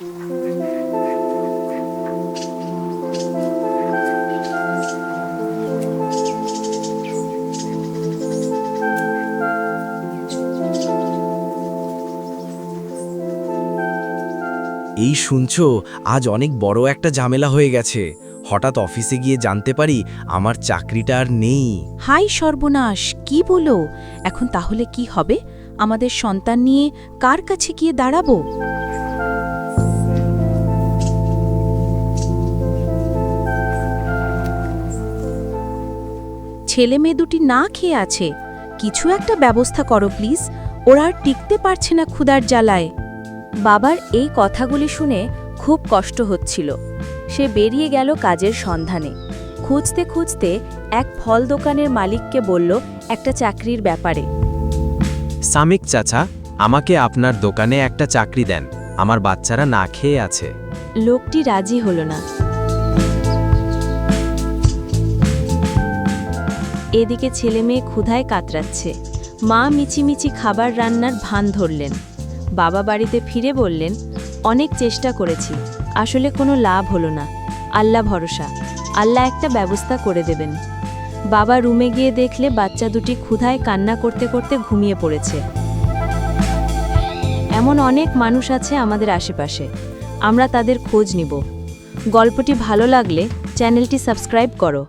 এই শুনছো, আজ অনেক বড় একটা ঝামেলা হয়ে গেছে। হঠাৎ অফিসে গিয়ে জানতে পারি আমার চাকরিটা আর নেই। হাই সর্বনাশ, কি বলো? এখন তাহলে কি হবে? আমাদের সন্তান নিয়ে কার কাছে গিয়ে দাঁড়াবো? ছেলে মেয়ে দুটি না খেয়ে আছে। কিছু একটা ব্যবস্থা করো প্লিজ। ওরা আর টিকতে পারছে না ক্ষুধার জ্বালায়। বাবার এই কথাগুলি শুনে খুব কষ্ট হচ্ছিল। সে বেরিয়ে গেল কাজের সন্ধানে। খুঁজতে খুঁজতে এক ফল দোকানের মালিককে বলল একটা চাকরির ব্যাপারে। সামিক চাচা আমাকে আপনার দোকানে একটা চাকরি দেন। আমার বাচ্চারা না খেয়ে আছে। লোকটি রাজি হল না। এদিকে ছেলে মেয়ে ক্ষুধায় কাতরাচ্ছে। মা মিচিমিচি খাবার রান্নার ভান ধরলেন। বাবা বাড়িতে ফিরে বললেন, অনেক চেষ্টা করেছি, আসলে কোনো লাভ হলো না। আল্লাহ ভরসা, আল্লাহ একটা ব্যবস্থা করে দেবেন। বাবা রুমে গিয়ে দেখলে বাচ্চা দুটি ক্ষুধায় কান্না করতে করতে ঘুমিয়ে পড়েছে। এমন অনেক মানুষ আছে আমাদের আশেপাশে, আমরা তাদের খোঁজ নিব। গল্পটি ভালো লাগলে চ্যানেলটি সাবস্ক্রাইব করো।